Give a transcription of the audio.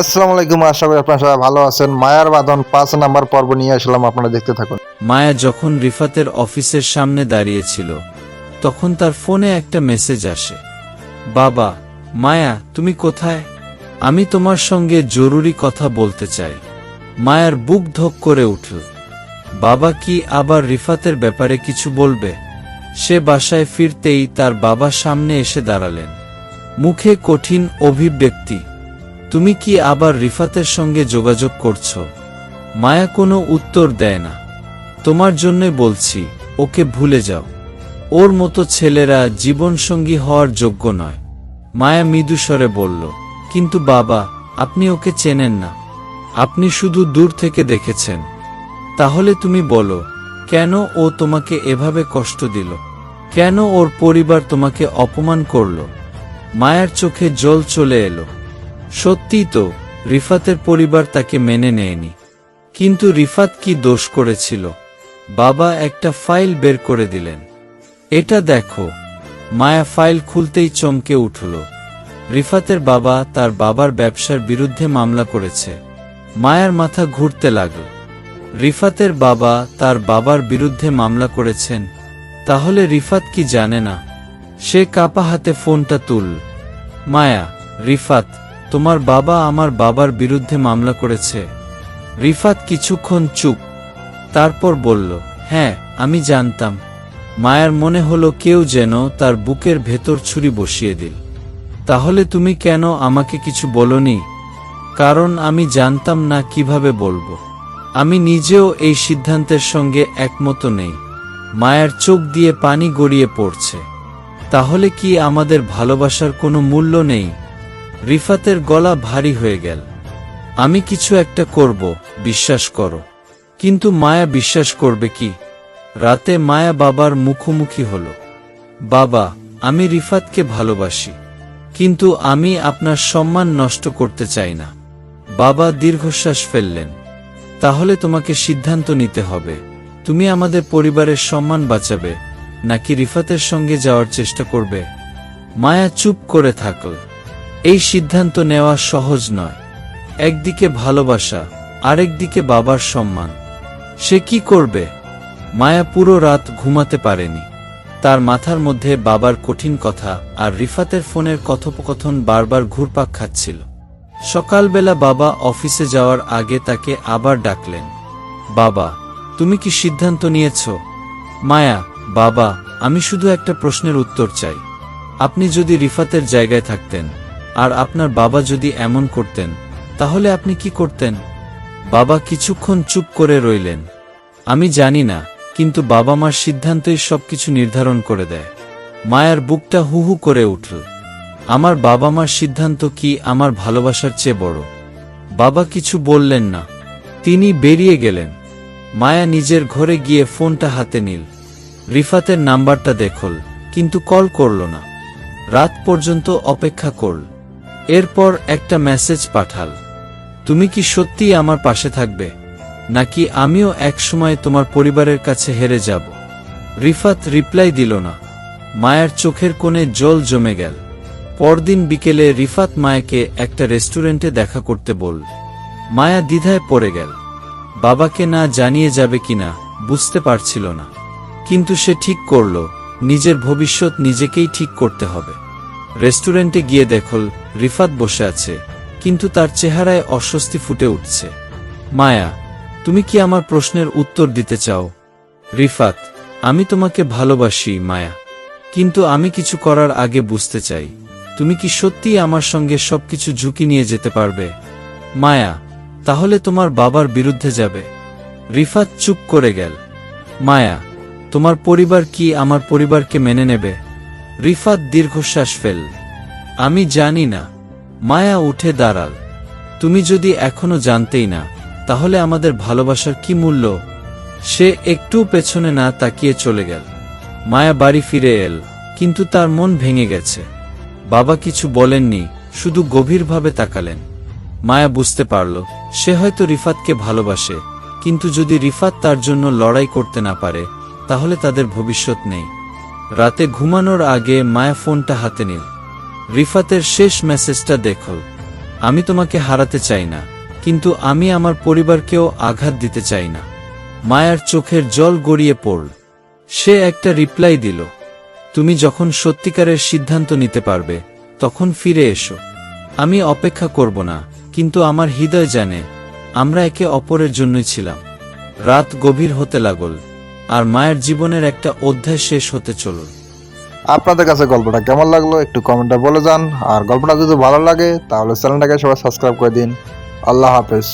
আসসালামু আলাইকুম, আশা করি আপনারা সবাই ভালো আছেন। মায়ার বাঁধন পাঁচ নাম্বার পর্ব নিয়ে আসলাম, আপনারা দেখতে থাকুন। মায়া যখন রিফাতের অফিসের সামনে দাঁড়িয়েছিল, তখন তার ফোনে একটা মেসেজ আসে। বাবা, মায়া, তুমি কোথায়? আমি তোমার সঙ্গে জরুরি কথা বলতে চাই। মায়ার বুক ধক করে উঠল। বাবা কি আবার রিফাতের ব্যাপারে কিছু বলবে? সে বাসায় ফিরতেই তার বাবা সামনে এসে দাঁড়ালেন। মুখে কঠিন অভিব্যক্তি। তুমি কি আবার রিফাতের সঙ্গে যোগাযোগ করছ? মায়া কোনো উত্তর দেয় না। তোমার জন্যই বলছি, ওকে ভুলে যাও। ওর মতো ছেলেরা জীবনসঙ্গী হওয়ার যোগ্য নয়। মায়া মৃদুস্বরে বলল, কিন্তু বাবা, আপনি ওকে চেনেন না। আপনি শুধু দূর থেকে দেখেছেন। তাহলে তুমি বলো, কেন ও তোমাকে এভাবে কষ্ট দিল? কেন ওর পরিবার তোমাকে অপমান করল? মায়ার চোখে জল চলে এলো। সত্যিই তো, রিফাতের পরিবার তাকে মেনে নেয়নি। কিন্তু রিফাত কি দোষ করেছিল? বাবা একটা ফাইল বের করে দিলেন। এটা দেখো। মায়া ফাইল খুলতেই চমকে উঠল। রিফাতের বাবা তার বাবার ব্যবসার বিরুদ্ধে মামলা করেছে। মায়ার মাথা ঘুরতে লাগল। রিফাতের বাবা তার বাবার বিরুদ্ধে মামলা করেছেন। তাহলে রিফাত কি জানে না? সে কাপা হাতে ফোনটা তুল মায়া, রিফাত তোমার বাবা আমার বাবার বিরুদ্ধে মামলা করেছে। রিফাত কিছুক্ষণ চুপ, তারপর বলল হ্যাঁ আমি জানতাম। মায়ের মনে হলো কেউ যেন তার বুকের ভেতর ছুরি বসিয়ে দিল। তাহলে তুমি কেন আমাকে কিছু বলনি? কারণ আমি জানতাম না কীভাবে বলব। আমি নিজেও এই সিদ্ধান্তের সঙ্গে একমত নেই। মায়ের চোখ দিয়ে পানি গড়িয়ে পড়ছে। তাহলে কি আমাদের ভালোবাসার কোনো মূল্য নেই? রিফাতের গলা ভারী হয়ে গেল। আমি কিছু একটা করব, বিশ্বাস করো। কিন্তু মায়া বিশ্বাস করবে কি? রাতে মায়া বাবার মুখোমুখি হল। বাবা, আমি রিফাতকে ভালোবাসি। কিন্তু আমি আপনার সম্মান নষ্ট করতে চাই না। বাবা দীর্ঘশ্বাস ফেললেন। তাহলে তোমাকে সিদ্ধান্ত নিতে হবে। তুমি আমাদের পরিবারের সম্মান বাঁচাবে, নাকি রিফাতের সঙ্গে যাওয়ার চেষ্টা করবে? মায়া চুপ করে থাকল। এই সিদ্ধান্ত নেওয়া সহজ নয়। একদিকে ভালোবাসা, আরেকদিকে বাবার সম্মান। সে কি করবে? মায়া পুরো রাত ঘুমাতে পারেনি। তার মাথার মধ্যে বাবার কঠিন কথা আর রিফাতের ফোনের কথোপকথন বারবার ঘুরপাক খাচ্ছিল। সকালবেলা বাবা অফিসে যাওয়ার আগে তাকে আবার ডাকলেন, বাবা, তুমি কি সিদ্ধান্ত নিয়েছ? মায়া, বাবা, আমি শুধু একটা প্রশ্নের উত্তর চাই। আপনি যদি রিফাতের জায়গায় থাকতেন আর আপনার বাবা যদি এমন করতেন, তাহলে আপনি কি করতেন? বাবা কিছুক্ষণ চুপ করে রইলেন। আমি জানি না, কিন্তু বাবা মার সিদ্ধান্তই সবকিছু নির্ধারণ করে দেয়। মায়ার বুকটা হু হু করে উঠল। আমার বাবা মার সিদ্ধান্ত কি আমার ভালোবাসার চেয়ে বড়? বাবা কিছু বললেন না। তিনি বেরিয়ে গেলেন। মায়া নিজের ঘরে গিয়ে ফোনটা হাতে নিল। রিফাতের নাম্বারটা দেখল, কিন্তু কল করল না। রাত পর্যন্ত অপেক্ষা করল। এরপর একটা মেসেজ পাঠাল। তুমি কি সত্যিই আমার পাশে থাকবে? নাকি আমিও একসময় তোমার পরিবারের কাছে হেরে যাব? রিফাত রিপ্লাই দিল না। মায়ের চোখের কোণে জল জমে গেল। পরদিন বিকেলে রিফাত মায়াকে একটা রেস্টুরেন্টে দেখা করতে বল মায়া দ্বিধায় পড়ে গেল। বাবাকে না জানিয়ে যাবে কিনা বুঝতে পারছিল না। কিন্তু সে ঠিক করল, নিজের ভবিষ্যৎ নিজেকেই ঠিক করতে হবে। রেস্টুরেন্টে গিয়ে দেখল রিফাত বসে আছে, কিন্তু তার চেহারায় অস্বস্তি ফুটে উঠছে। মায়া, তুমি কি আমার প্রশ্নের উত্তর দিতে চাও? রিফাত, আমি তোমাকে ভালোবাসি, মায়া। কিন্তু আমি কিছু করার আগে বুঝতে চাই, তুমি কি সত্যিই আমার সঙ্গে সবকিছু ঝুঁকি নিয়ে যেতে পারবে? মায়া, তাহলে তোমার বাবার বিরুদ্ধে যাবে। রিফাত চুপ করে গেল। মায়া, তোমার পরিবার কি আমার পরিবারকে মেনে নেবে? রিফাত দীর্ঘশ্বাস ফেল। আমি জানি না। মায়া উঠে দাঁড়াল। তুমি যদি এখনও জানতেই না, তাহলে আমাদের ভালোবাসার কি মূল্য? সে একটু পেছনে না তাকিয়ে চলে গেল। মায়া বাড়ি ফিরে এল, কিন্তু তার মন ভেঙে গেছে। বাবা কিছু বলেননি, শুধু গভীরভাবে তাকালেন। মায়া বুঝতে পারল, সে হয়তো রিফাতকে ভালোবাসে, কিন্তু যদি রিফাত তার জন্য লড়াই করতে না পারে, তাহলে তাদের ভবিষ্যৎ নেই। রাতে ঘুমানোর আগে মায়া ফোনটা হাতে নিল। রিফাতের শেষ মেসেজটা দেখল আমি তোমাকে হারাতে চাই না, কিন্তু আমি আমার পরিবারকেও আঘাত দিতে চাই না। মায়ার চোখের জল গড়িয়ে পড়ল। সে একটা রিপ্লাই দিল, তুমি যখন সত্যিকারের সিদ্ধান্ত নিতে পারবে, তখন ফিরে এসো। আমি অপেক্ষা করব না, কিন্তু আমার হৃদয় জানে, আমরা একে অপরের জন্যই ছিলাম। রাত গভীর হতে লাগল। আর মায়ের জীবনের একটা অধ্যায় শেষ হতে চলুন। আপনাদের কাছে গল্পটা কেমন লাগল একটু কমেন্টে বলে যান। আর গল্পটা যদি ভালো লাগে, তাহলে চ্যানেলটাকে সবাই সাবস্ক্রাইব করে দিন। আল্লাহ হাফেজ।